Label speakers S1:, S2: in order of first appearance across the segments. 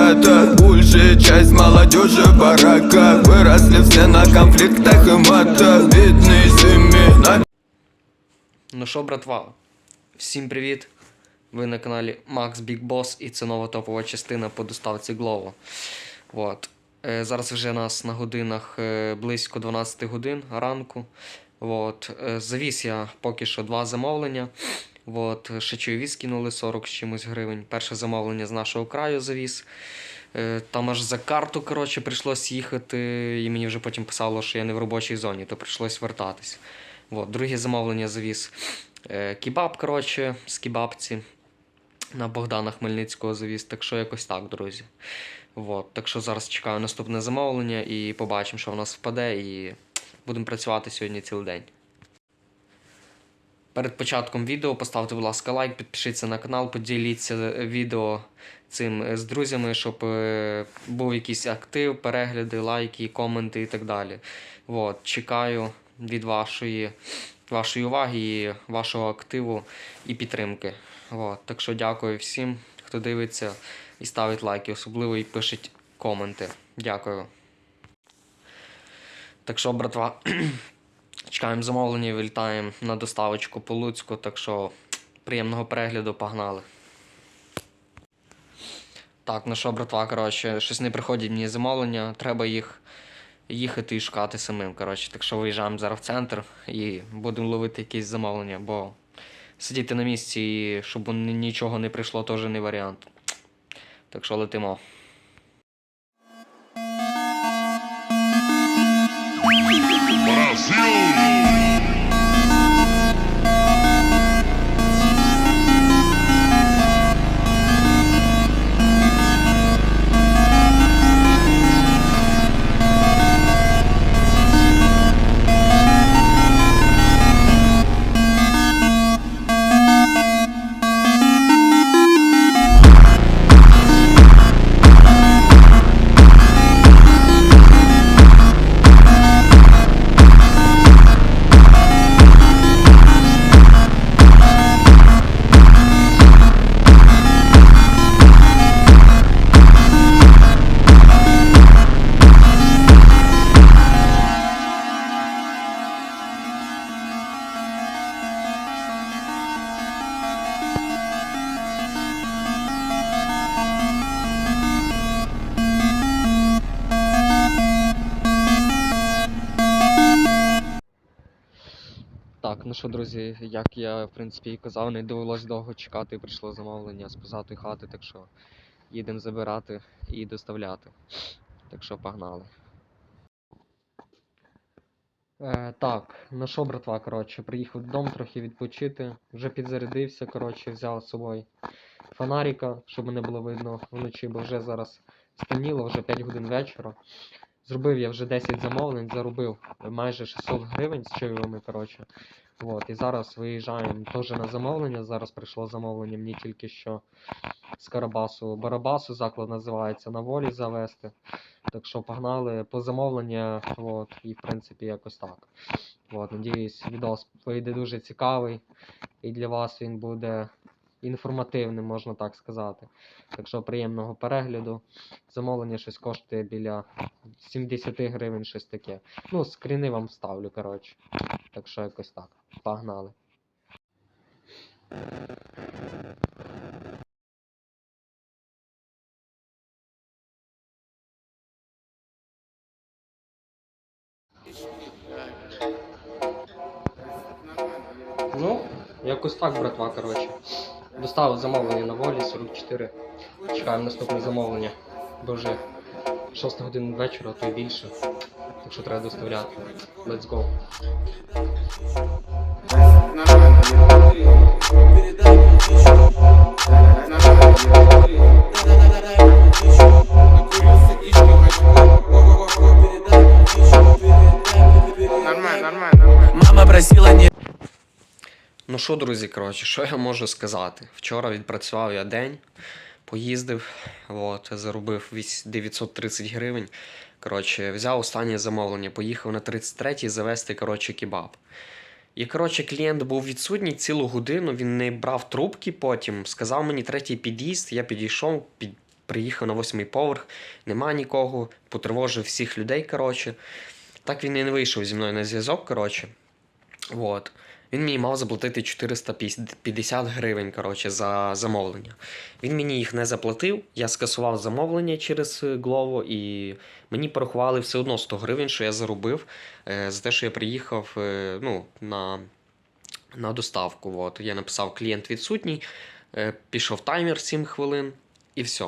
S1: на бедных хатах Большая часть молодежи барака Выросли все на конфликтах и матах Бедные семьи на
S2: Ну що, братва, всім привіт! Ви на каналі Max Big Boss і це нова топова частина по доставці Glovo. От. Е, зараз вже нас на годинах е, близько 12 годин ранку. От. Е, завіз я поки що два замовлення. От. Ще чайові скинули 40 з чимось гривень. Перше замовлення з нашого краю завіз. Е, Там аж за карту коротше, прийшлось їхати, і мені вже потім писало, що я не в робочій зоні, то прийшлось вертатись. От, друге замовлення завіз е, кебаб, коротше, з кебабці. На Богдана Хмельницького завіз. Так що якось так, друзі. От, так що зараз чекаю наступне замовлення і побачимо, що в нас впаде, і будемо працювати сьогодні цілий день. Перед початком відео поставте, будь ласка, лайк, підпишіться на канал, поділіться е, відео цим е, з друзями, щоб е, був якийсь актив, перегляди, лайки, коменти і так далі. От, чекаю від вашої, вашої уваги, і вашого активу і підтримки. От, так що дякую всім, хто дивиться і ставить лайки, особливо і пишуть коменти. Дякую. Так що, братва, чекаємо замовлення вилітаємо на доставочку по Луцьку. Так що приємного перегляду, погнали. Так, ну що, братва, коротше, щось не приходять мені замовлення, треба їх їхати і шукати самим. Коротше, так що виїжджаємо зараз в центр і будемо ловити якісь замовлення, бо сидіти на місці і щоб нічого не прийшло, теж не варіант. Так що летимо. Brasil! Так, ну що, друзі, як я в принципі і казав, не довелось довго чекати, прийшло замовлення з позатої хати, так що їдемо забирати і доставляти. Так що погнали. Е, так, ну що, братва, коротше, приїхав додому трохи відпочити, вже підзарядився, коротше, взяв з собою фонарика, щоб мене було видно вночі, бо вже зараз стемніло, вже 5 годин вечора. Зробив я вже 10 замовлень, заробив майже 600 гривень з чайовими, коротше. Вот, і зараз виїжджаємо теж на замовлення. Зараз прийшло замовлення мені тільки що з Карабасу. Барабасу заклад називається на волі завести. Так що погнали по замовлення, от, і в принципі якось так. От, надіюсь, відос вийде дуже цікавий, і для вас він буде інформативним, можна так сказати. Так що приємного перегляду. Замовлення щось коштує біля 70 гривень, щось таке. Ну, скріни вам вставлю, коротше. Так що якось так. Погнали. Ну, якось так, братва, коротше. Доставив замовлення на волі 44. Чекаємо наступне замовлення. Бо вже 6 годин вечора, а то й більше. Так що треба доставляти. Let's go.
S3: Нормально,
S2: що, друзі, коротше, що я можу сказати? Вчора відпрацював я день, поїздив, от, заробив 930 гривень. Коротше, взяв останнє замовлення, поїхав на 33-й завести коротше, кебаб. І, коротше, клієнт був відсутній цілу годину, він не брав трубки потім, сказав мені третій під'їзд, я підійшов, під... приїхав на восьмий поверх, нема нікого, потривожив всіх людей, коротше. Так він і не вийшов зі мною на зв'язок, коротше. Вот. Він мені мав заплатити 450 гривень, коротше, за замовлення. Він мені їх не заплатив, я скасував замовлення через е, Glovo і мені порахували все одно 100 гривень, що я заробив е, за те, що я приїхав е, ну, на, на доставку. От. Я написав клієнт відсутній, пішов таймер 7 хвилин і все.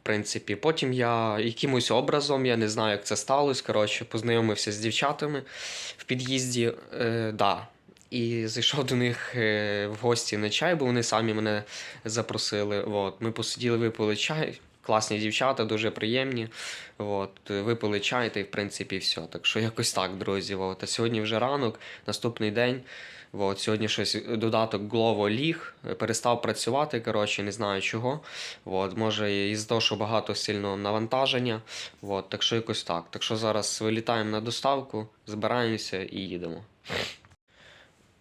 S2: В принципі, потім я якимось образом, я не знаю, як це сталося. Коротше, познайомився з дівчатами в під'їзді. Е, да. І зайшов до них е, в гості на чай, бо вони самі мене запросили. От. Ми посиділи, випили чай. Класні дівчата, дуже приємні. От. Випили чай, та й в принципі все. Так що якось так, друзі. От. А сьогодні вже ранок, наступний день. От. Сьогодні щось додаток Glovo ліг, перестав працювати, коротше, не знаю чого. От. Може, із того, що багато сильно навантаження. От. Так що якось так. Так що зараз вилітаємо на доставку, збираємося і їдемо.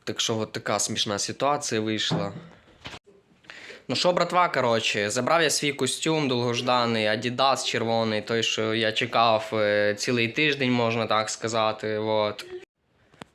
S2: Так що от така смішна ситуація вийшла. Ну що, братва, коротше, забрав я свій костюм довгожданий, Adidas червоний, той, що я чекав е, цілий тиждень, можна так сказати. Вот.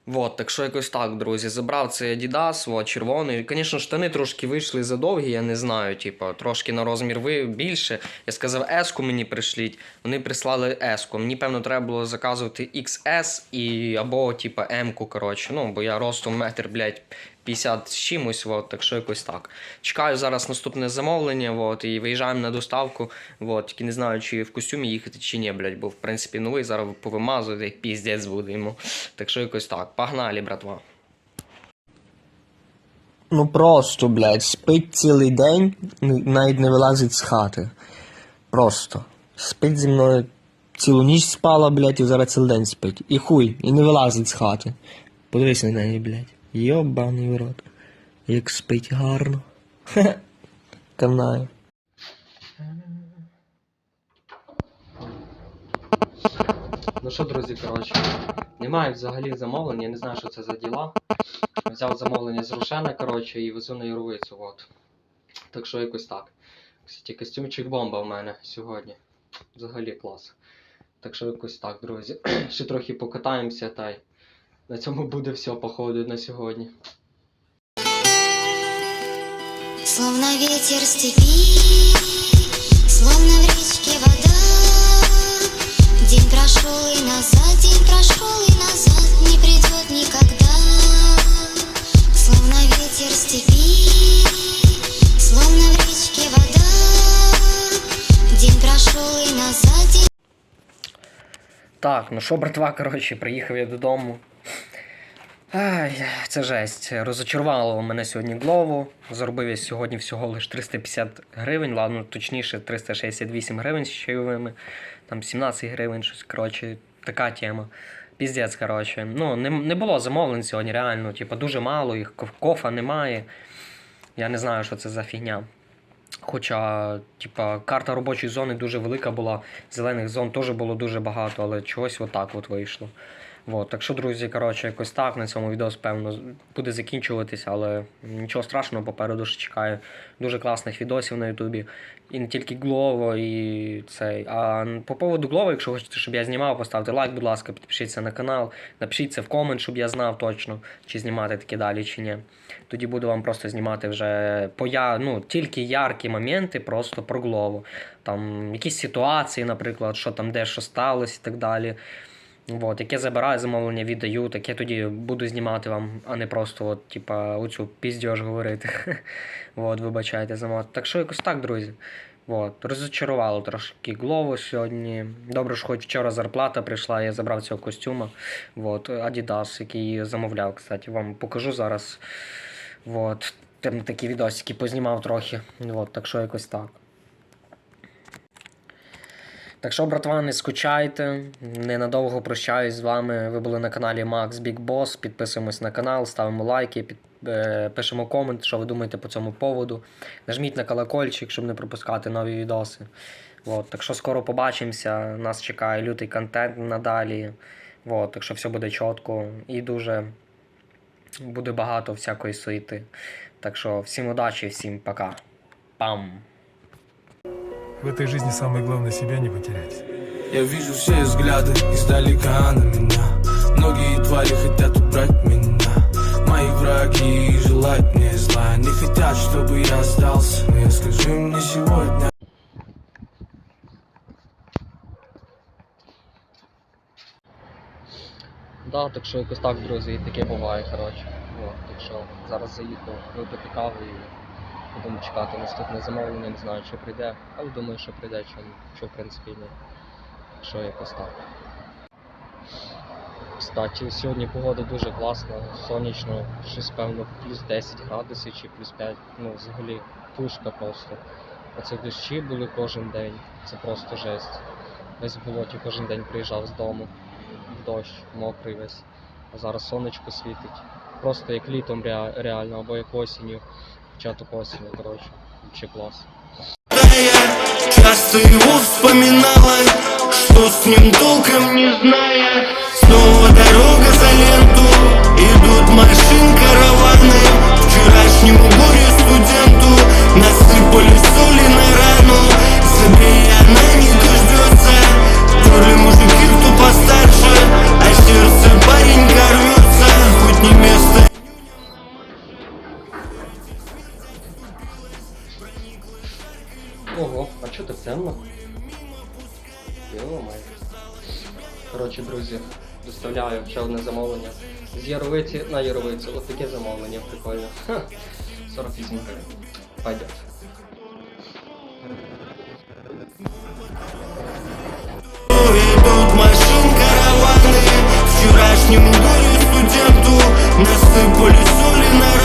S2: Вот, так що якось так, друзі. Забрав цей Adidas, вот, червоний. Звісно, штани трошки вийшли задовгі, я не знаю, типу, трошки на розмір ви більше. Я сказав, S-ку мені прийшліть. Вони прислали S-ку. Мені, певно, треба було заказувати XS і або, типу, M-ку, коротше. Ну, бо я ростом метр, блядь, 50 з чимось, вот, так що якось так. Чекаю зараз наступне замовлення, вот, і виїжджаємо на доставку. Вот, тільки не знаю, чи в костюмі їхати, чи ні, блядь, бо в принципі новий зараз повимазую, як піздець буде йому. Так що якось так. Погнали, братва.
S4: Ну просто, блядь, спить цілий день, навіть не вилазить з хати. Просто. Спить зі мною цілу ніч спала, блядь, і зараз цілий день спить. І хуй, і не вилазить з хати. Подивись на неї, блядь. Йобаний рот. Як спить гарно. Хе. Канаю.
S5: Ну що, друзі, коротше, немає взагалі замовлення, я не знаю, що це за діла. Взяв замовлення з Рушена, коротше, і везу на Яровицю, от. Так що якось так. Кстати, костюмчик бомба в мене сьогодні. Взагалі клас. Так що якось так, друзі. Ще трохи покатаємося, та й на цьому буде все, походу, на сьогодні.
S6: Словно ветер степи, словно в речке вода. День прошел и назад, день прошел и назад, не придет никогда. Словно ветер степи, словно в речке вода. День прошел и назад, день
S2: Так, ну що, братва, коротше, приїхав я додому. Ай, це жесть. Розочарувало мене сьогодні Глово. Заробив я сьогодні всього лише 350 гривень, ладно, точніше 368 гривень з чайовими, там 17 гривень, щось, коротше, така тема. Піздець, коротше. Ну, не, не було замовлень сьогодні, реально, типу, дуже мало, їх кофа немає. Я не знаю, що це за фігня. Хоча, типа, карта робочої зони дуже велика була, зелених зон теж було дуже багато, але чогось отак от вийшло. Вот. Так що, друзі, коротше, якось так. На цьому відео, певно, буде закінчуватися, але нічого страшного, попереду ще чекаю дуже класних відосів на Ютубі. І не тільки Глово, і цей. А по поводу Глово, якщо хочете, щоб я знімав, поставте лайк, будь ласка, підпишіться на канал, напишіть це в комент, щоб я знав точно, чи знімати таке далі, чи ні. Тоді буду вам просто знімати вже поя... ну, тільки яркі моменти просто про Глово. Там якісь ситуації, наприклад, що там де що сталося і так далі. От, яке забираю замовлення, віддаю, таке тоді буду знімати вам, а не просто от, типа, оцю піздьош говорити. от, вибачайте за мат. Так що якось так, друзі. От, розчарувало трошки Глово сьогодні. Добре, що хоч вчора зарплата прийшла, я забрав цього костюма. От, Adidas, який замовляв, кстати, вам покажу зараз. От, там такі відосики познімав трохи. От, так що якось так. Так що, братва, не скучайте. Ненадовго прощаюсь з вами. Ви були на каналі Max Big Boss. Підписуємось на канал, ставимо лайки, під, е, пишемо комент, що ви думаєте по цьому поводу. Нажміть на колокольчик, щоб не пропускати нові відоси. От, так що скоро побачимося. Нас чекає лютий контент надалі. От, так що все буде чітко і дуже буде багато всякої суєти. Так що всім удачі, всім пока. Пам!
S7: В этой жизни самое главное себя не потерять.
S8: Я вижу все взгляды издалека на меня Многие твари хотят убрать меня Мои враги желают мне зла Они хотят, чтобы я сдался Но я скажу им не сегодня
S2: Да, так що якось так, друзі, і таке буває, коротше. От, так що зараз заїхав випити каву і будемо чекати наступне замовлення, не знаю, чи прийде, але думаю, що прийде, що, що в принципі ні. Що якось так. Кстати, сьогодні погода дуже класна, сонячно, щось певно плюс 10 градусів чи плюс 5, ну взагалі пушка просто. Оце дощі були кожен день, це просто жесть. Весь в болоті кожен день приїжджав з дому в дощ, мокрий весь. А зараз сонечко світить. Просто як літом реально, або як осінню, початок осені, коротше, ще клас.
S8: Часто его вспоминала Что с ним толком не зная. Снова дорога за ленту Идут машин
S2: Ого, а чого так темно? Йо-моє. Коротше, друзі, доставляю ще одне замовлення. З Яровиці на Яровицю. От таке замовлення прикольне. Ха, 48 гривень. Пойдет.
S8: Идут горю студенту Насыпали